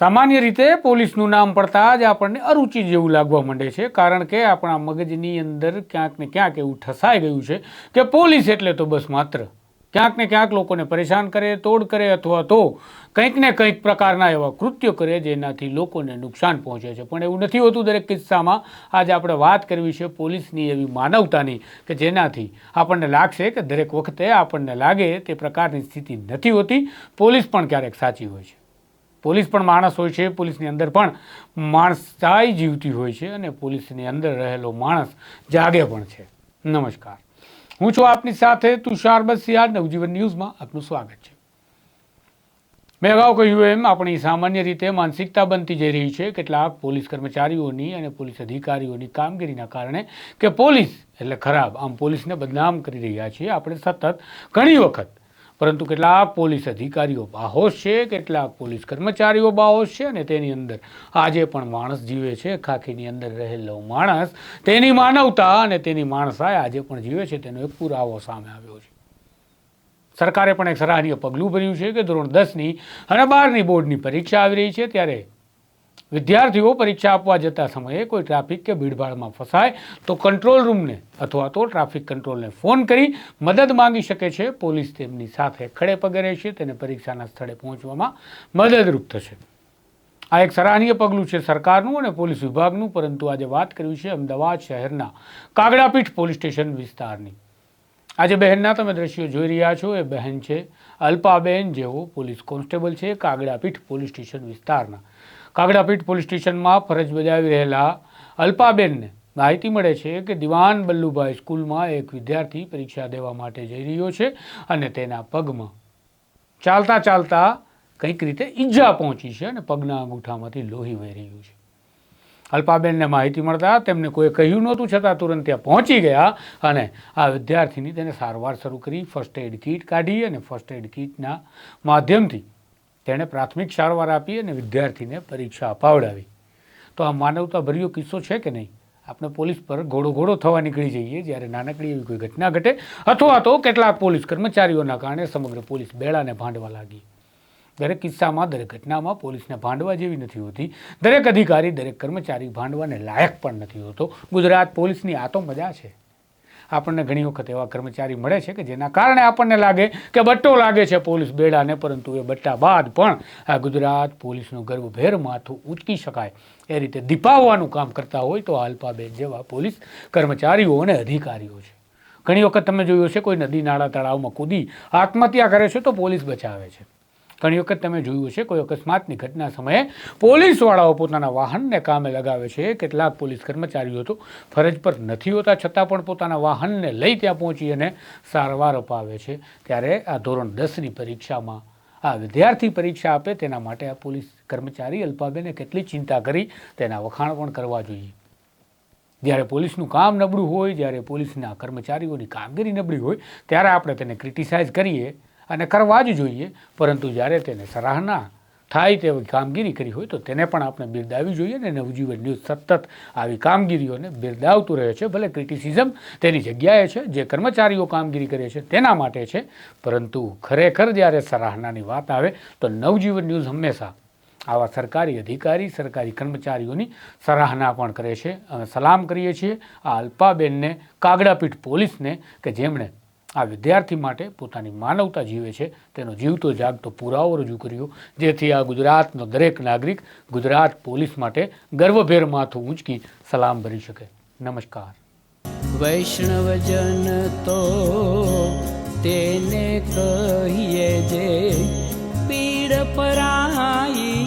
સામાન્ય રીતે પોલીસનું નામ પડતા જ આપણને અરુચિ જેવું લાગવા માંડે છે, કારણ કે આપણા મગજની અંદર ક્યાંક ને ક્યાંક એવું ઠસાઈ ગયું છે કે પોલીસ એટલે તો બસ માત્ર. ક્યાંક ને ક્યાંક લોકોને પરેશાન કરે, તોડ કરે અથવા તો કંઈક ને કંઈક પ્રકારના એવા કૃત્યો કરે જેનાથી લોકોને નુકસાન પહોંચે છે. પણ એવું નથી હોતું દરેક કિસ્સામાં. આજે આપણે વાત કરવી છે પોલીસની એવી માનવતાની કે જેનાથી આપણને લાગશે કે દરેક વખતે આપણને લાગે તે પ્રકારની સ્થિતિ નથી હોતી. પોલીસ પણ ક્યારેક સાચી હોય છે. પોલીસ પણ માણસ હોય છે, પોલીસની અંદર પણ માણસાઈ જીવતી હોય છે અને પોલીસની અંદર રહેલો માણસ જાગે પણ છે. નમસ્કાર. હું છું આપની સાથે તુષાર બસિયા નવજીવન ન્યૂઝમાં આપનું સ્વાગત છે. મેં અગાઉ કહ્યું એમ, આપણી સામાન્ય રીતે માનસિકતા બનતી જઈ રહી છે. કેટલાક પોલીસ કર્મચારીઓની અને પોલીસ અધિકારીઓની કામગીરીના કારણે કે પોલીસ એટલે ખરાબ, આમ પોલીસને બદનામ કરી રહ્યા છીએ. આપણે સતત ઘણી વખત પરંતુ કેટલાક પોલીસ અધિકારીઓ બાહોશ છે, કેટલાક પોલીસ કર્મચારીઓ બાહોશ છે અને તેની અંદર આજે પણ માણસ જીવે છે. ખાખીની અંદર રહેલો માણસ તેની માનવતા અને તેની માણસાય આજે પણ જીવે છે. તેનો એક પુરાવો સામે આવ્યો છે. સરકારે પણ એક સરાહનીય પગલું ભર્યું છે કે ધોરણ દસની અને બારની બોર્ડની પરીક્ષા આવી રહી છે. ત્યારે વિદ્યાર્થીઓ પરીક્ષા આપવા જતા સમયે કોઈ ટ્રાફિક કે ભીડભાડમાં ફસાય તો કંટ્રોલ રૂમને અથવા તો ટ્રાફિક કંટ્રોલને ફોન કરી મદદ માંગી શકે છે. પોલીસ તેમની સાથે ખડે પગે રહેશે. તેને પરીક્ષાના સ્થળે પહોંચવામાં મદદરૂપ થશે. આ એક સરાહનીય પગલું છે સરકારનું અને પોલીસ વિભાગનું. પરંતુ આજે વાત કરવી છે અમદાવાદ શહેરના કાગડાપીઠ પોલીસ સ્ટેશન વિસ્તારની. આજે બહેનના તમે દ્રશ્યો જોઈ રહ્યા છો, એ બહેન છે અલ્પાબેન, જેઓ પોલીસ કોન્સ્ટેબલ છે, કાગડાપીઠ પોલીસ સ્ટેશન વિસ્તારના. કાગડાપીઠ પોલીસ સ્ટેશનમાં ફરજ બજાવી રહેલા અલ્પાબેનને માહિતી મળે છે કે દિવાન બલ્લુભાઈ સ્કૂલમાં એક વિદ્યાર્થી પરીક્ષા દેવા માટે જઈ રહ્યો છે અને તેના પગમાં ચાલતા ચાલતા કંઈક રીતે ઈજા પહોંચી છે અને પગના અંગૂઠામાંથી લોહી વહી રહ્યું છે. અલ્પાબેનને માહિતી મળતા તેમને કોઈ કહ્યું નહોતું, છતાં તુરંત ત્યાં પહોંચી ગયા અને આ વિદ્યાર્થીની તેને સારવાર શરૂ કરી ફર્સ્ટ એડ કીટ કાઢી અને ફર્સ્ટ એડ કીટના માધ્યમથી તેણે પ્રાથમિક સારવાર આપી અને વિદ્યાર્થીને પરીક્ષા અપાવડાવી. તો આ માનવતાભર્યો કિસ્સો છે કે નહીં? આપણે પોલીસ પર ઘોડો ઘોડો થવા નીકળી જઈએ જ્યારે નાનકડી એવી કોઈ ઘટના ઘટે, અથવા તો કેટલાક પોલીસ કર્મચારીઓના કારણે સમગ્ર પોલીસ બેડાને ભાંડવા લાગી. દરેક કિસ્સામાં, દરેક ઘટનામાં પોલીસને ભાંડવા જેવી નથી હોતી. દરેક અધિકારી, દરેક કર્મચારી ભાંડવાને લાયક પણ નથી હોતો. ગુજરાત પોલીસની આ તો મજા છે. આપણને ઘણી વખત એવા કર્મચારી મળે છે કે જેના કારણે આપણને લાગે કે બટ્ટો લાગે છે પોલીસ બેડાને, પરંતુ એ બટ્ટા બાદ પણ આ ગુજરાત પોલીસનું ગર્વભેર માથું ઉચકી શકાય. એ રીતે દીપાવવાનું કામ કરતા હોય તો આલ્પાબેન જેવા પોલીસ કર્મચારીઓ અને અધિકારીઓ છે. ઘણી વખત તમે જોયું હશે કોઈ નદી નાળા તળાવમાં કૂદી આત્મહત્યા કરે છે તો પોલીસ બચાવે છે. ઘણી વખત તમે જોયું છે કોઈ અકસ્માતની ઘટના સમયે પોલીસવાળાઓ પોતાના વાહનને કામે લગાવે છે. કેટલાક પોલીસ કર્મચારીઓ તો ફરજ પર નથી હોતા, છતાં પણ પોતાના વાહનને લઈ ત્યાં પહોંચી અને સારવાર અપાવે છે. ત્યારે આ ધોરણ દસની પરીક્ષામાં આ વિદ્યાર્થી પરીક્ષા આપે, તેના માટે આ પોલીસ કર્મચારી અલ્પાબેને કેટલી ચિંતા કરી, તેના વખાણ પણ કરવા જોઈએ. જ્યારે પોલીસનું કામ નબળું હોય, જ્યારે પોલીસના કર્મચારીઓની કામગીરી નબળી હોય, ત્યારે આપણે તેને ક્રિટિસાઇઝ કરીએ અને કરવા જ જોઈએ. પરંતુ જ્યારે તેને સરાહના થાય તેવી કામગીરી કરી હોય તો તેને પણ આપણે બિરદાવવી જોઈએ ને નવજીવન ન્યૂઝ સતત આવી કામગીરીઓને બિરદાવતું રહે છે. ભલે ક્રિટિસિઝમ તેની જગ્યાએ છે, જે કર્મચારીઓ કામગીરી કરે છે તેના માટે છે. પરંતુ ખરેખર જ્યારે સરાહનાની વાત આવે તો નવજીવન ન્યૂઝ હંમેશા આવા સરકારી અધિકારી, સરકારી કર્મચારીઓની સરાહના પણ કરે છે. અમે સલામ કરીએ છીએ આ અલ્પાબેનને, કાગડાપીઠ પોલીસને કે જેમણે આ વિદ્યાર્થી માટે પોતાની માનવતા જીવે છે, તેનો જીવતો જાગતો પુરાવો રજૂ કર્યો. જેથી આ ગુજરાતનો દરેક નાગરિક ગુજરાત પોલીસ માટે ગર્વભેર માથું ઊંચકી સલામ ભરી શકે. નમસ્કાર. વૈષ્ણવજન તો તેને કહીએ જે પીડ પરાઈ